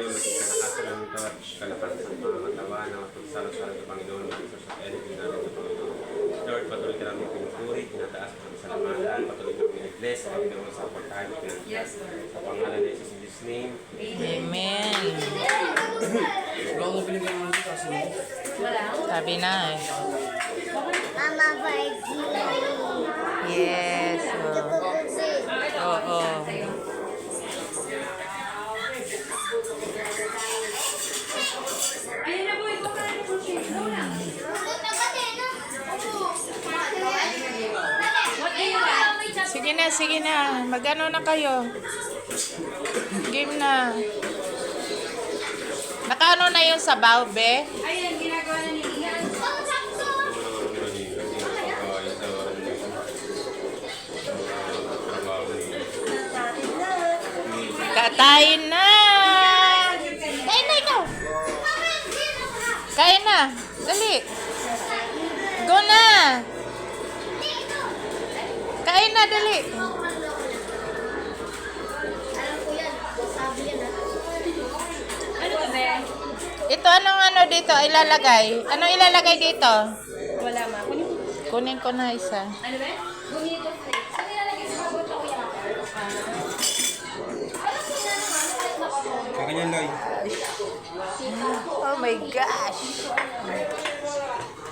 Panginoon, maging kalakasan ng ito at kalakas ng mga katawan na magpagsalos-salos sa Panginoon, maging sa energy namin sa Panginoon. Lord, patuloy ka namin pinupuri, tinataas at salamatan, patuloy namin i-bless, Panginoon, sa pagkain at pinagkakas. Sa pangalan ni Jesus, in His name, Amen. Ng. Sabi na eh. Mama Virgie. Yes. Oo. Oo. Sige na, sige na. Magano na kayo. Game na. Nakaano na yung sabaw, be? Ayan, ginagawa na ni Ian. Katayin na! Kain na ikaw! Kain na! Dali! Go na! Kain na, dali! Ko ah. Ano? Ito, anong ano dito ilalagay? Anong ilalagay dito? Wala ma. Kunin mo. Kunin ko na isa. Ano ba? Bonito flakes. Ano nilalagay sa bagot ako yan? Kaya yan, Loy. Oh my gosh!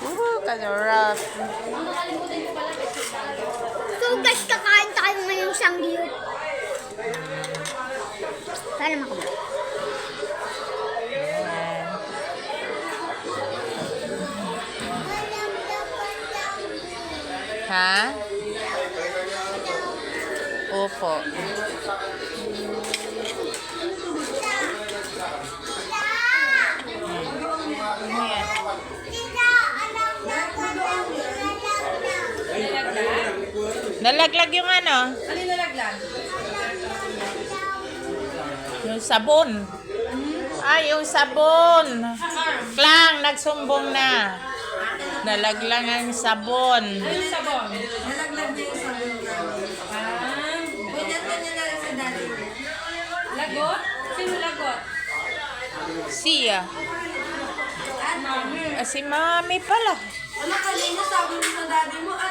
Woo, kasarap. Ang nakalimutan ko pala, best So guys, kakain tayo ngayong sangyup. Sana makabuha. Ayan. Ha? Opo. Nalaglag yung ano? Ano yung nalaglag? Yung sabon. Ay, yung sabon. Klang, nagsumbong na. Nalaglag ang sabon. Ano yung sabon? Nalaglag yung sabon namin. Ah, Binata niya na sa dati. lagot? Sino lagot? Siya. Ano? Ah, si mami pala. Ano kanina sabi mo sa daddy mo, at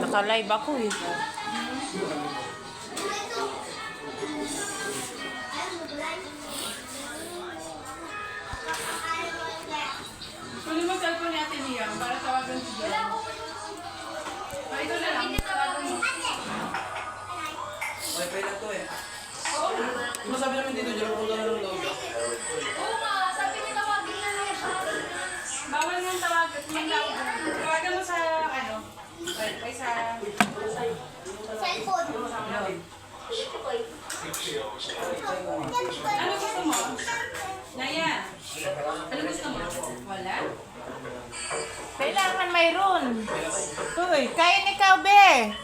ano, naka live ako eh. Kunin mo cellphone ni Ate Nia para tawagan si Jerome. Ah, ito na lang. Tawagan mo. Wifi lang to eh. Ano sabi namin dito, dyan ako lang ng loob. Oo nga, sabi niya tawagin na lang siya. Bawal nga tawagan. Tawagan mo sa, ay sa, Cellphone. ano gusto mo? Naya, ano gusto mo? Wala? Kailangan mayroon. Uy, kain ikaw, be.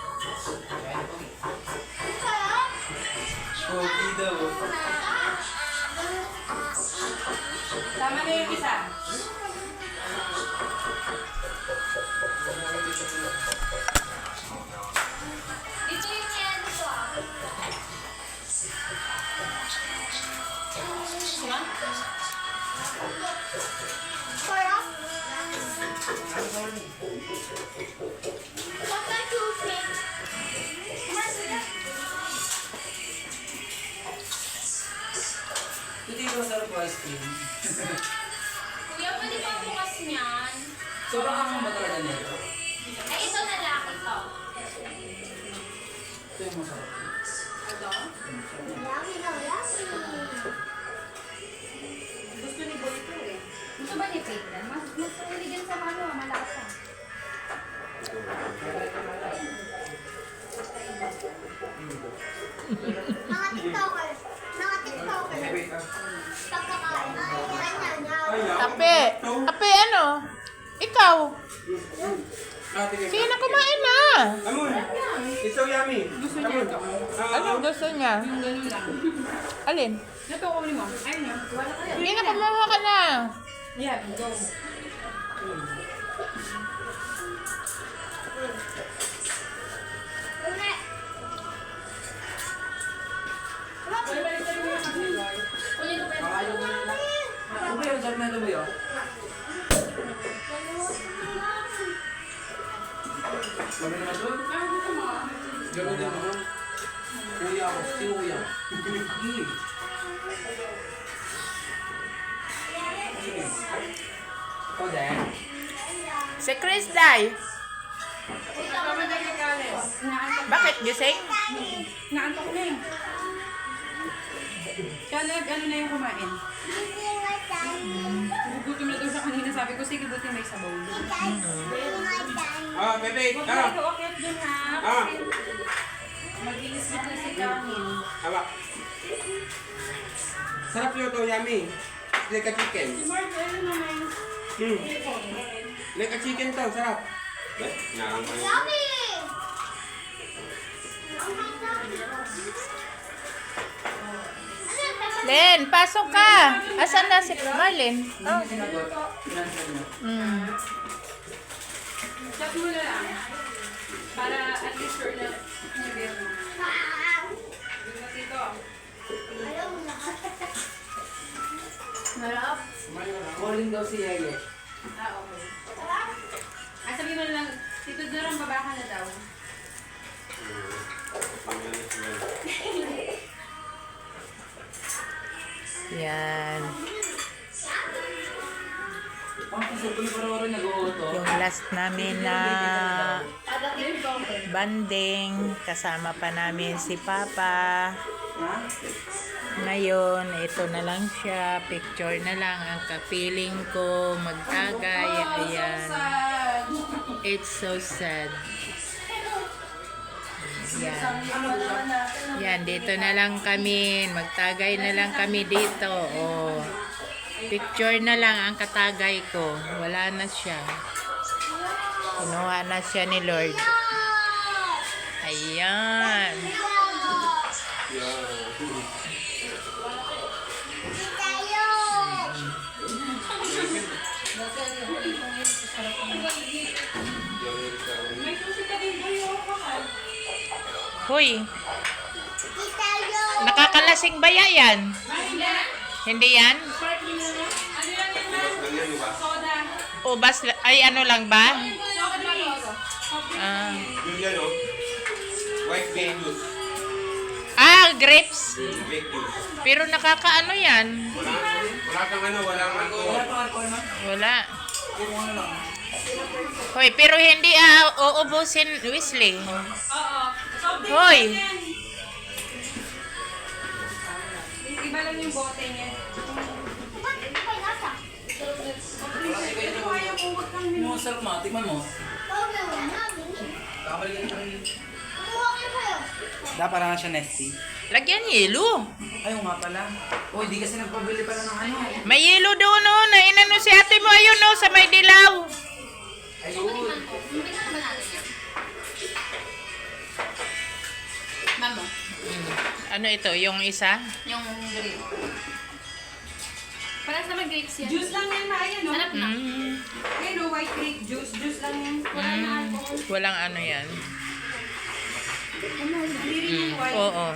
Ape. Ape, ano? Ikaw. Ah. Sige na, kumain na. Amon! It's so yummy! Gusto niya ito. Anong gusto niya? Yung ganun lang. Alin? Ito, kunin mo. Ayun kayo. Sige na, kumuha ka na. Yeah, go. Na ba yun? Sabi naman doon. Gano'n din naman. Kuya ako. Si kuya. Sige. Ikaw din. Si Chris. Naantok. Bakit gising? Naantok na eh. Kaya ano na yung kumain? Gugutom na daw siya kanina. Sabi ko, sige, buti may sabaw. Ah, Pepe! Huwag Ah! na okay dun ha. Ah! Mag-ilis na si Kamin. Hawak. Sarap yun to, yummy. It's like a chicken. Si Mark, ano naman? Hmm. Like a chicken to, sarap. Eh, nakakang Yummy. Len, pasok ka. Asan na si Marlin? Oh. Mm. Chat mo na lang. Para at least sure na. Marap? Calling daw si Yeye. Ah, okay. Ah, sabihin mo na lang, Tito Jerome, baba ka na daw. Yan. Yung last namin na banding. Kasama pa namin si Papa. Ngayon, ito na lang siya. Picture na lang ang kapiling ko. Magtagay. Ayan. It's so sad. Yan. Yan, dito na lang kami. Magtagay na lang kami dito. Oh. Picture na lang ang katagay ko. Wala na siya. Kinuha na siya ni Lord. Ayan. May Hoy, nakakalasing ba yan? Hindi yan? Ubas, la- ay ano lang ba? Ah. White grape juice. ah grapes. Pero nakakaano yan? Wala, kang ano. Wala alcohol man. Wala. Hoy, pero hindi ah, uubusin, Wesley. Oo. Hoy. Iba lang yung bote niya. Ano mo, tikman mo. Kakabalikan ka rin. Dapat parang siya nesty. Lagyan yelo. Ayaw nga pala. Oh, hindi kasi nagpabili pala ng ano. May yelo doon, no. Na inano si ate mo, ayun, no, sa may dilaw. Ayun. Ano ito, yung isa? yung grape. Para sa mga grapes yan. Juice lang yan na ayan, no? Sarap lang. Mm, Ayan, no, white grape juice. Juice lang yan. Wala na alcohol. walang ano yan. Hindi rin yung white. Oo.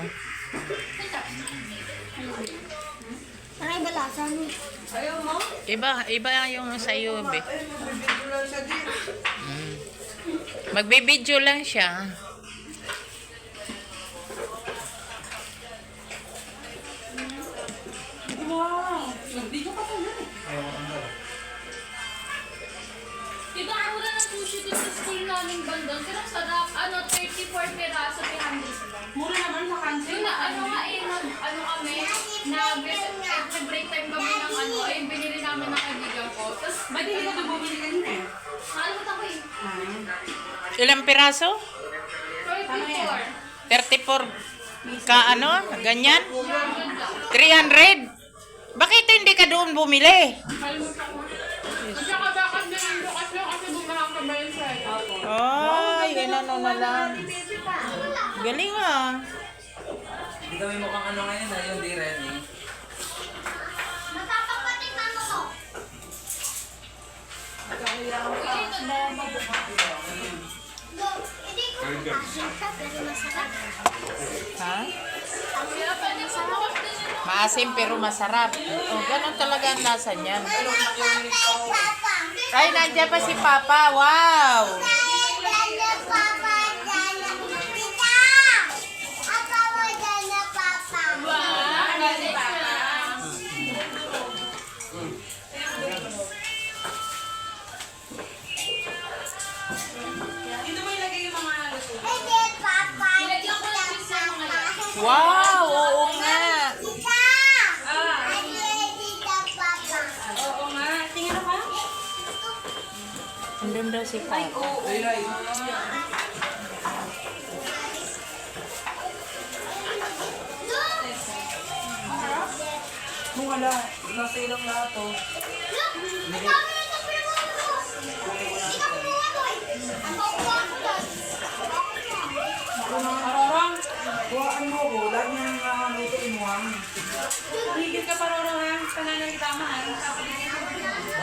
Parang iba lasa. no? Ayaw mo? Iba, iba yung sa iyo, be. Ay, magbibigyo lang siya din. Magbibideo lang siya. Wow! Nag-video ka pala eh. Ewan ko ba? Diba ako na ng sushi doon sa school namin bandang, pero sarap, ano, 34 peraso, 300 lang. Mura naman sa cancel. Yung na, ano nga eh, nag, ano kami, na, nag-break time kami ng ano, eh, binili namin ng kaibigan ko. Tapos, Ba't hindi ka bumili kanina? nakalimutan ko eh. Ilang piraso? 34. 34 ka ano? Ganyan? 300? Bakit hindi ka doon bumili? Kalimutan ko. At saka bakit na yung bukas lang kasi bumahang ka ba yun sa Ay, inano na lang. Galing ah. Hindi kami mukhang ano ngayon na yung di rin eh. Natapapating mama ko. Go. Hindi ko siya pero masarap. Ha? Ang hirap pero masarap. Maasim pero masarap. Oh, ganun talaga ang lasa niyan. Ay, nandiyan pa si Papa. Wow!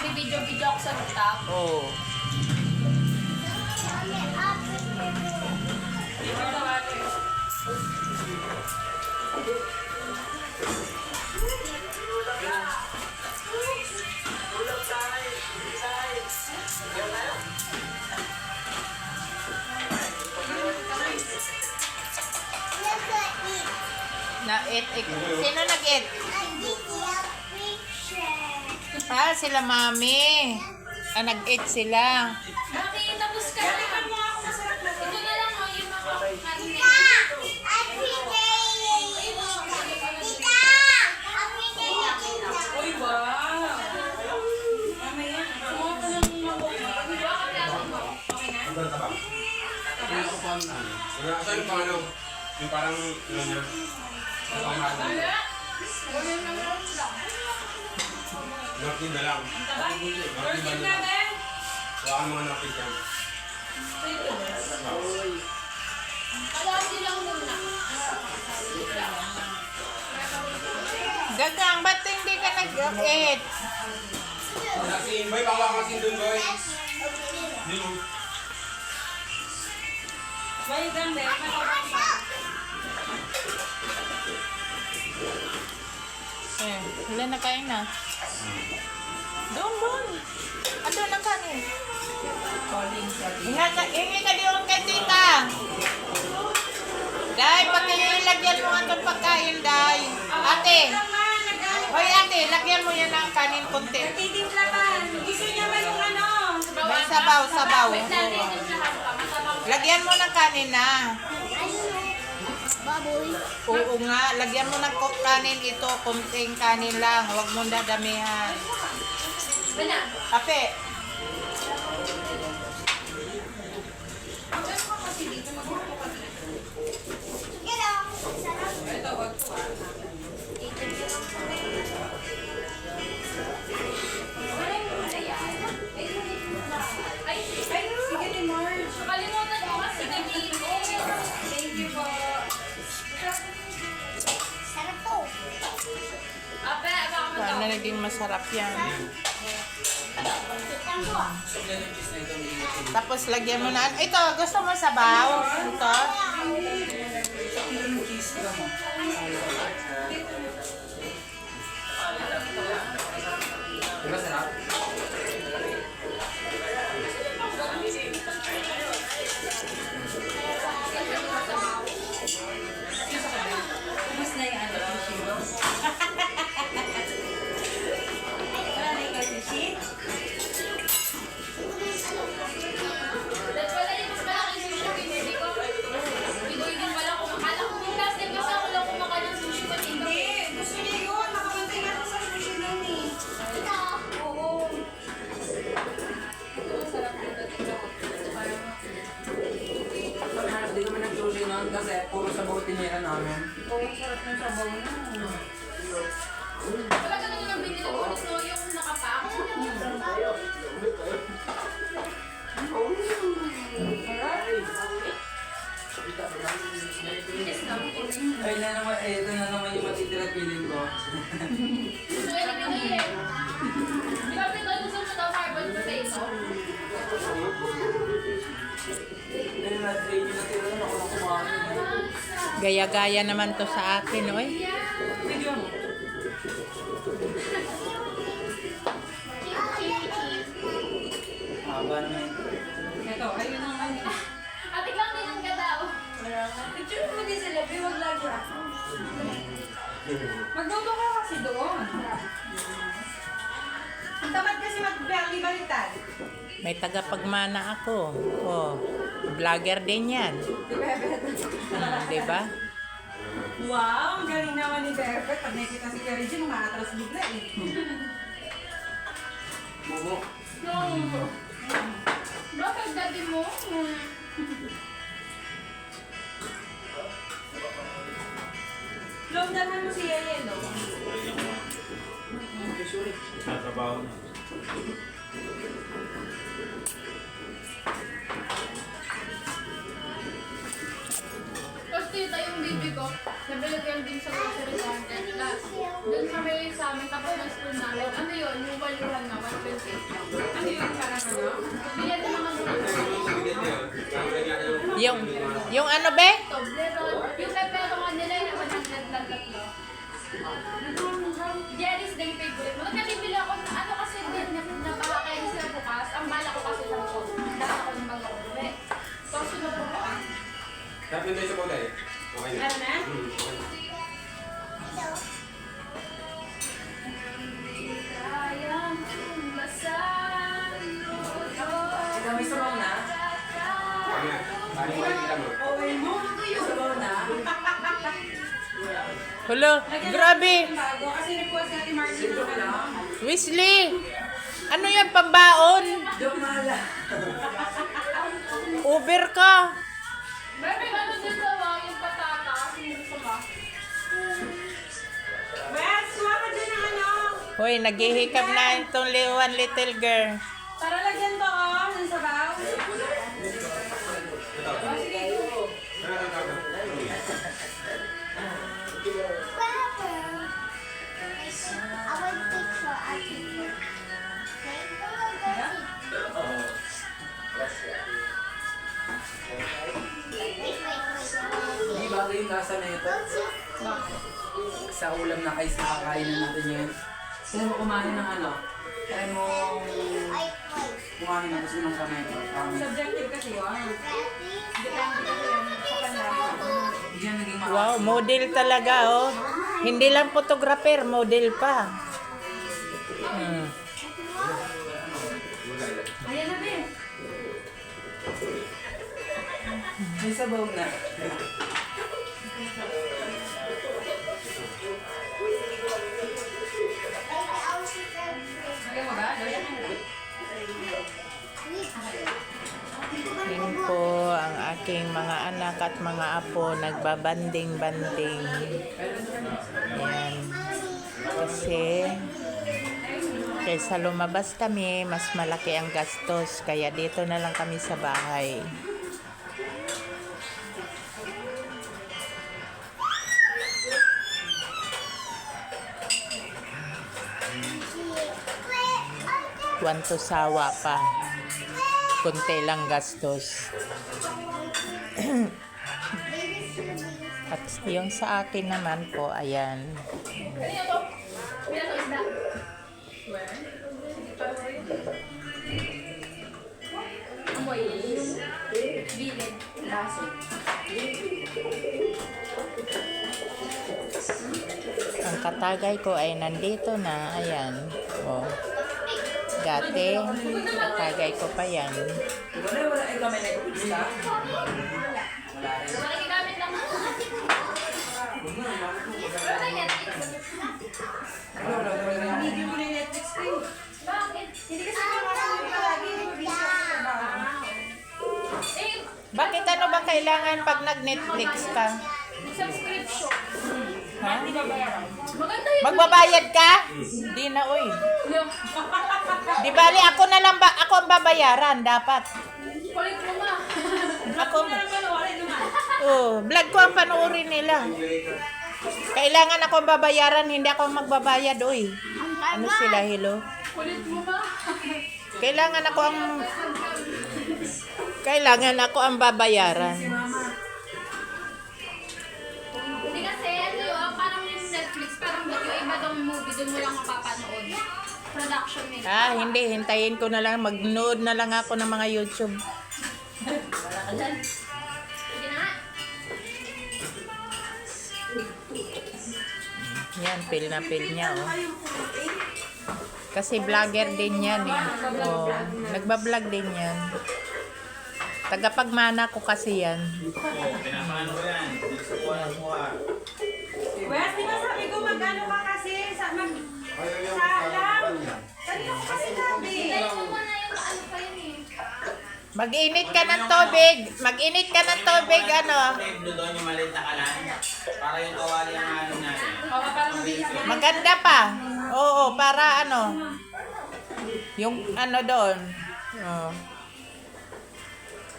video-video ako sa rooftop. Oo. Na-eat. eh. Sino nag-eat? Ah, sila mami. Ah, nag-eat sila. Bakit? Tapos ka. Ito na lang, oh, yung mga kanin. Uy, wow. Mamaya. Kumuha ka ng mga Okay na? Wala saan yung ano? Yung parang ano niya? Yung pamahal niya. Napkin na lang. First na lang. natin. Wala kang mga lang muna. Gagang, ba't hindi ka nag-eat? Kasi, boy, baka kasi dun, boy. Lang, Bek. May kapatid. Eh, wala na kain na. Doon, doon. Andun ang kanin. Hinga ka, hingi ka diyon kay tita. Day, pakilagyan mo itong pagkain, Day. Ate. Hoy, ate, lagyan mo yan ng kanin konti. Titimpla pa. Gusto niya ba yung ano? May sabaw, sabaw. Lagyan mo ng kanin na. Baboy. Oo nga, lagyan mo ng kanin ito, kunting kanin lang. Huwag mong dadamihan. Bala. Ape, Sige lang. Sarap. Ay, sige ni Marge. Kalimutan ko kasi ganito. Thank you po. Sarap to. Ape, baka paano naging masarap yan? Tapos lagyan mo na. Ito, gusto mo sabaw? Ito? Gaya-gaya naman to sa akin, oy. Haba naman ito. Ayun ang ano. Atik lang din ang gadaw. Picture mo din sila, pero wag lagi ako. Magluto ka kasi doon. Ang tamad kasi mag-belly baliktad. May tagapagmana ako. Oh, vlogger din yan. Di ba, Bebet? Hmm, di ba? Wow, ang galing naman ni Bebet. Pag nakikita si Kuya Regine, umaatras bigla eh. Momo. No. Bakit daddy mo? Lomdaman mo si Yeye, no? Okay, sorry. Trabaho na. Tapos tita yung baby ko, yung din sa grocery market. Last, dun sa may sa amin, tapos ng school namin. Ano yun? Yung waluhan na, 120. Ano yun, parang ano? Bilyan ng mga Yung, yung ano be? Dapat tayo sa kulay. Okay na. Meron na? Hmm, okay na. May sabaw na? Okay na. Paano mo nakikita mo? Okay mo? Sabaw na? Hulo, grabe. Yung bago, kasi request natin Martin yung ano. Wesley, ano yan, pambaon? Joke mala. Uber ka. Bebe, Hoy, naghihikap na itong one little girl. Para lagyan to, oh, ng sabaw. Oh, sige. Ano, ano, ano? Hindi bagay yung lasa na ito. Sa ulam na kayo sa kakainin natin ngayon. Kaya mo kumain ng ano? Kaya mo kumain ng gusto ng kamay ko. Um, Subjective kasi yun. Depende kasi yan sa kanya. Hindi yan naging maasim. Wow, model talaga, oh. Hindi lang photographer, model pa. Hmm. Ayan na, Ben. May sabaw na. Yan po ang aking mga anak at mga apo nagbabanding-banding. Yan. Kasi kaysa lumabas kami, mas malaki ang gastos. Kaya dito na lang kami sa bahay. Want to sawa pa. Kunti lang gastos. At yung sa akin naman po, ayan. Amoy. Bilid. Laso. Ang katagay ko ay nandito na. Ayan. O. Dati, katagay ko pa yan. Wala, wala. Ikaw may nag-ups ka? Wala rin. Malaki gamit lang. Wala, wala, wala, wala. Hindi mo na Netflix ko eh. Bakit? Hindi kasi. Eh, Bakit ano ba kailangan pag nag-Netflix ka? subscription. Magbabayad ka? Hindi na, uy. Yung, Di bali, ako na lang ba, ako ang babayaran, dapat. kulit mo ma. Ako, oh, vlog ko ang panoorin nila. Kailangan ako ang babayaran, hindi ako ang magbabayad, uy. Ano sila, hello? Kulit mo ma. Kailangan ako ang, kailangan ako ang babayaran. Production nila. Ah, hindi, hintayin ko na lang, mag-nood na lang ako ng mga YouTube. Sige na nga. Yan, feel na feel niya, oh. Kasi vlogger din yan, eh. Oh, nagbablog din yan. Tagapagmana ko kasi yan. Wes, di ba sabi ko magano ka Mag-init ka ng tubig. Mag-init ka ng tubig, ano. doon yung maliit na kalan. Para yung kawali ang ano natin. Maganda pa. Oo, para ano. Yung ano doon. Oh.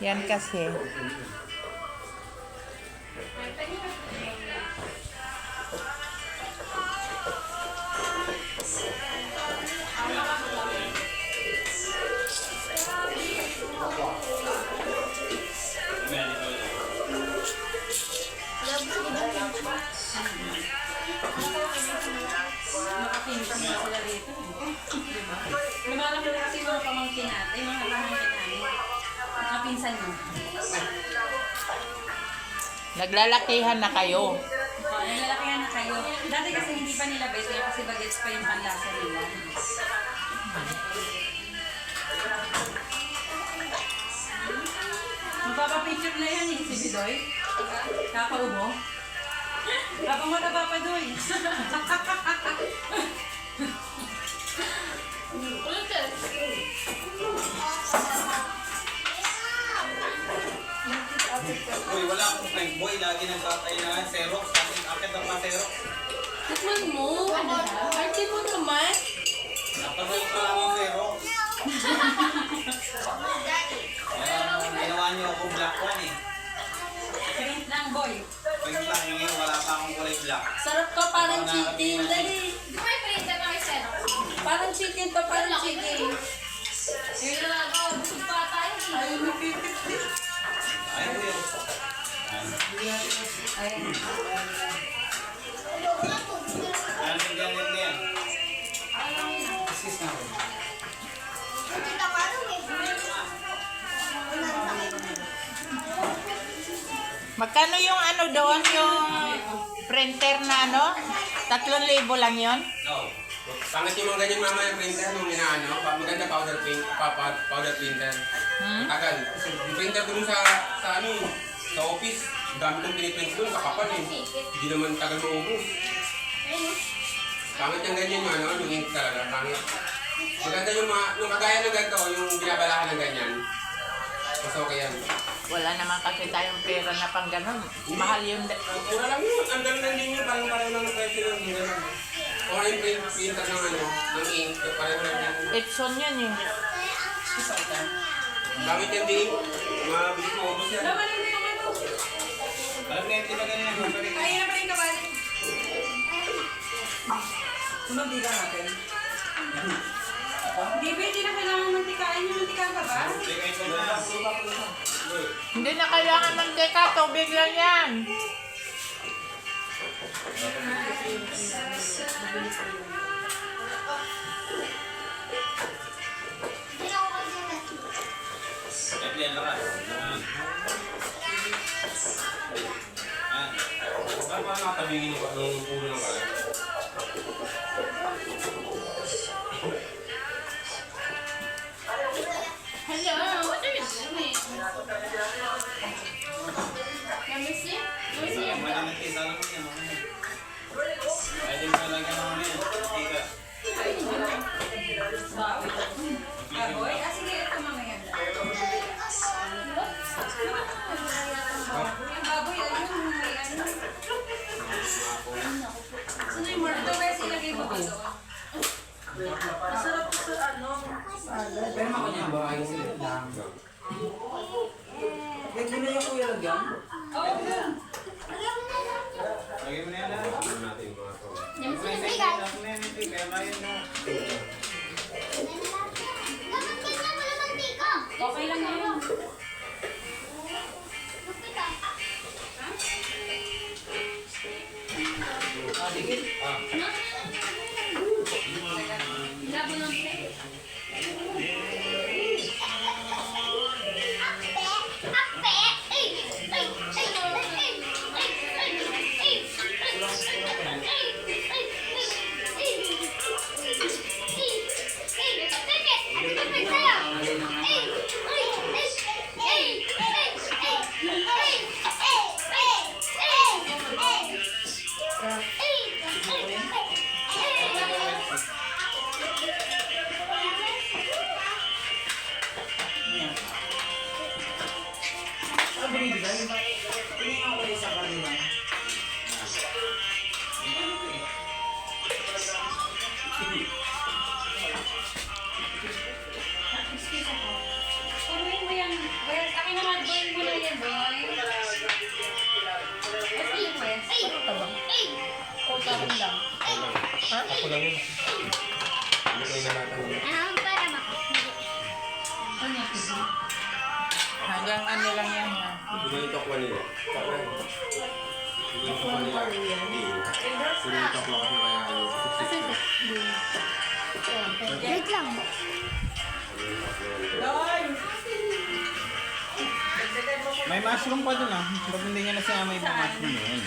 Yan kasi. Lumalaki Naglalakihan na kayo. Oh, naglalakihan na kayo. Dati kasi hindi pa nila kaya kasi bagets pa yung panlasa nila. Magpapapicture na yan eh, si Bidoy. Kakaubo. Habang mataba pa doy. Kulit eh. Uy, wala akong friend boy. Lagi nagtatay na Xerox. Bakit akit ang mga Xerox? Tikman mo. Arte mo naman. Napanood ko lang ang Xerox. Kaya ginawa niyo ako black one eh. Print lang boy. Pag black ngayon, wala pa akong kulay black. Sarap ka parang chicken. Dali. Di ba may printer na may Xerox? Parang chicken to, parang chicken. Yung nalagaw, busog pa tayo. Ay, napipit. Magkano yung ano doon, yung printer na ano? Tatlong libo lang yon. No. Pangit yung mga ganyan mama yung printer nung inaano, maganda powder print, pa, pa, powder printer. Hmm? Tagal. Yung printer dun sa, sa ano, sa office, ang dami kong piniprint dun, kakapal eh. Hindi naman tagal maubos. Pangit yung ganyan yung ano, yung ink talaga, pangit. Maganda yung mga, yung kagaya ng ganito, yung binabalakan ng ganyan. Mas okay yan. Wala naman kasi tayong pera na pang ganun. Mahal yun. Ang mura lang yun, ang dami lang din yun, parang pareho lang ng presyo ng ganyan. Kung ano yung print, printer ng ano, ng ink, pareho lang din. Epson yan eh. Gamit yan din, mabilis yan. Mo yung ano. Alam na yun, di ba ganyan? Ayun na pa rin kabalik. Sumabila natin. Hindi ba, hindi na kailangan mantikain yung mantika ka ba? Na. Hindi na kailangan mantika, tubig lang yan. At yan lakas. Yan. Yan. Saan pa nakatabingin yung ng ulo ng kalan? Hello, what are you? Namiss niya? Namiss niya Yung ba? Lang. May mushroom pa dun ah. Ba't hindi nga nasama yung mushroom yun?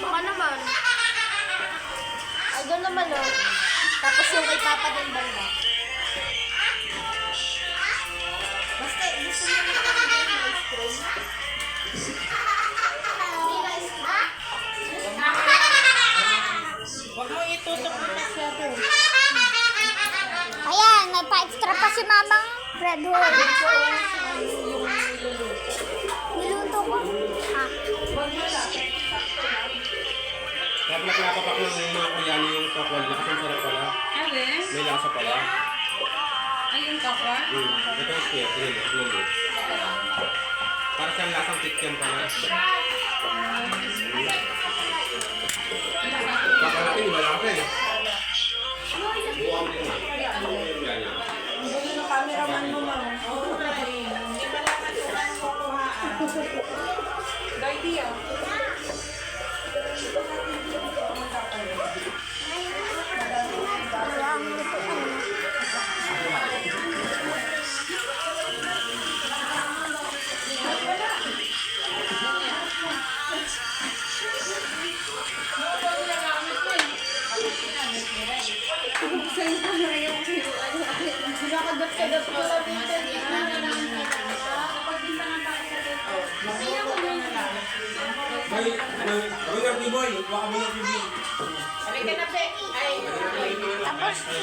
Baka naman. Ay, doon naman o. Tapos yung kay Papa din banda. May pa-extra pa si Mamang Red Hole. Niluto ko. Ah. Kaya pala pinapapak ng mga Koreano yung tokwa nila kasi ang sarap pala. Wes? May lasa pala. Ay, yung kapwa? Hmm. Ito yung square. Ito yung ito yung Para siyang lasang kitchen pala. Kakalaki, may, may. Baka mo yung Halika na. Ay, Tapos na.